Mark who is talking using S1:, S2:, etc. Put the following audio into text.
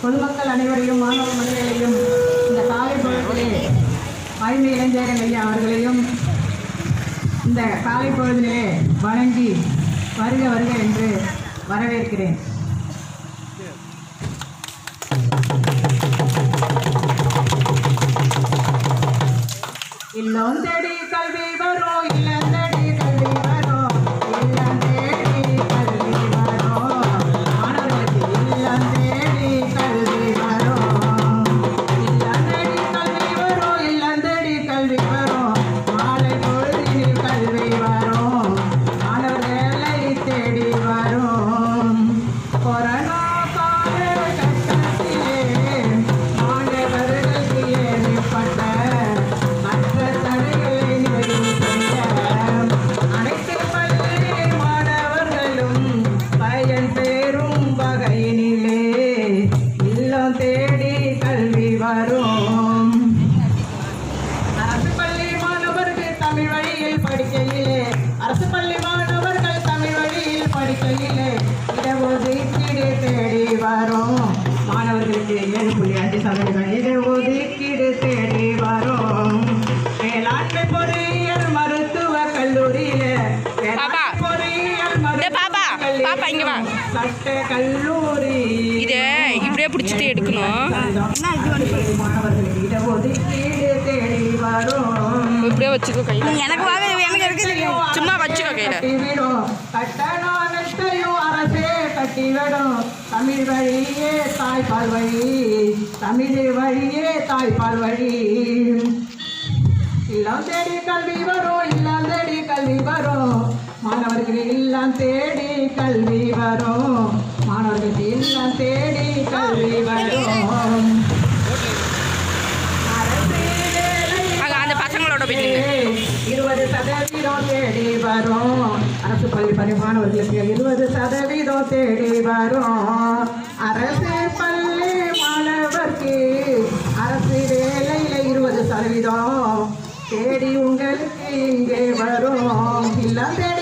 S1: பொதுமக்கள் அனைவரையும் மாணவ மனிதர்களையும் இந்த காலை பொழுதிலே வாய்மை இளைஞர்கள் ஐயா அவர்களையும் இந்த காலை பொழுதிலே வணங்கி வருக வருக என்று வரவேற்கிறேன். இல்லம் தேடி தேடி கல்வி வரும் அரசு பள்ளி மாணவர்கள் தமிழ் வழியில் படிக்கையிலே அரசு பள்ளி மாணவர்கள் தமிழ் வழியில் படிக்கையிலே இடஒதுக்கீடு தேடி வரும் மாணவர்களுக்கு ஏழு புள்ளி அஞ்சு சதவீதம் இடஒதுக்கீடு தேடி வரும் வேளாண்மை பொறியியல் மருத்துவ கல்லூரியில
S2: பாப்பா. பாப்பா, இங்க வா.
S1: சட்ட கல்லூரி
S2: பிடிச்சிட்டு எடுக்கணும். இப்படியே வச்சுக்கோ கையில்
S3: எனக்கு வாங்க எனக்கு இருக்கு
S2: சும்மா வச்சுக்கோ கையில.
S1: கட்டிவிடும் தமிழ் வழியே தாய்ப்பால் வழி தமிழ் வழியே தாய்ப்பால் வழி இல்லம் தேடி கல்வி வரும் இல்லம் தேடி கல்வி வரும் மாணவர்களுக்கு இல்லம் தேடி கல்வி வரும் மாணவர்களுக்கு இல்லம் தேடி கல்வி வரும். இருபது சதவீதம் தேடி வரும். அரசு பள்ளி பணிமாணவர்களுக்கு இருபது சதவீதம் தேடி வரும். அரசு பள்ளி மாணவர்க்கு அரசு வேலையில இருபது சதவீதம். தேடி உங்களுக்கு இங்கே வரும். இல்லம் தேடி